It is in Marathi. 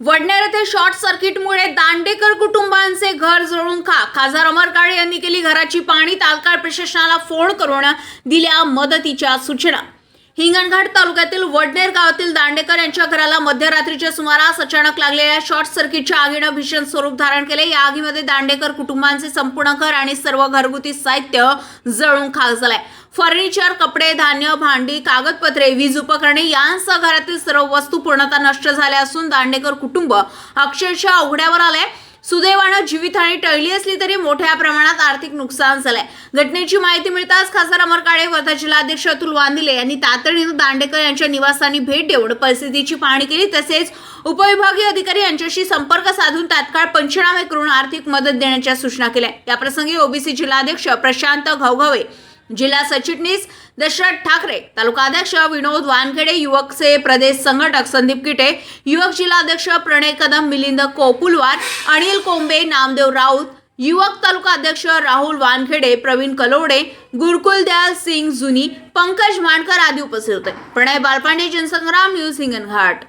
वडनेर येथे शॉर्ट सर्किटमुळे दांडेकर कुटुंबांचे घर जळून खा खासदार अमर काळे यांनी केली घराची पाणी तात्काळ प्रशासनाला फोन करून दिल्या मदतीच्या सूचना. हिंगणघाट तालुक्यातील वडनेर गावातील दांडेकर यांच्या घराला मध्यरात्रीच्या सुमारास अचानक लागलेल्या शॉर्ट सर्किटच्या आगीनं भीषण स्वरूप धारण केले. या आगीमध्ये दांडेकर कुटुंबांचे संपूर्ण घर आणि सर्व घरगुती साहित्य जळून खाक झालंय. फर्निचर कपडे धान्य भांडी कागदपत्रे वीज उपकरणे यांसह घरातील सर्व वस्तू पूर्णतः नष्ट झाल्या असून दांडेकर कुटुंब अक्षरशः उघड्यावर आलंय. सुदैवानं जीवितहानी टळली असली तरी मोठ्या प्रमाणात आर्थिक नुकसान झालंय. घटनेची माहिती मिळताच खासदार अमर काळे वर्धा जिल्हाध्यक्ष अतुल वांदिले यांनी तातडीनं दांडेकर यांच्या निवासस्थानी भेट देऊन परिस्थितीची पाहणी केली. तसेच उपविभागीय अधिकारी यांच्याशी संपर्क साधून तात्काळ पंचनामे करून आर्थिक मदत देण्याच्या सूचना केल्या. याप्रसंगी ओबीसी जिल्हाध्यक्ष प्रशांत घवघवे जिल्हा सचिटणीस दशरथ ठाकरे तालुकाध्यक्ष विनोद वानखेडे युवकचे प्रदेश संघटक संदीप किटे युवक जिल्हाध्यक्ष प्रणय कदम मिलिंद कोपुलवार अनिल कोंबे नामदेव राऊत युवक तालुका अध्यक्ष राहुल वानखेडे प्रवीण कलोडे गुरकुल दयाल सिंग जुनी पंकज मानकर आदी उपस्थित होते. प्रणय बालपांडे जनसंग्राम न्यूज हिंगणघाट.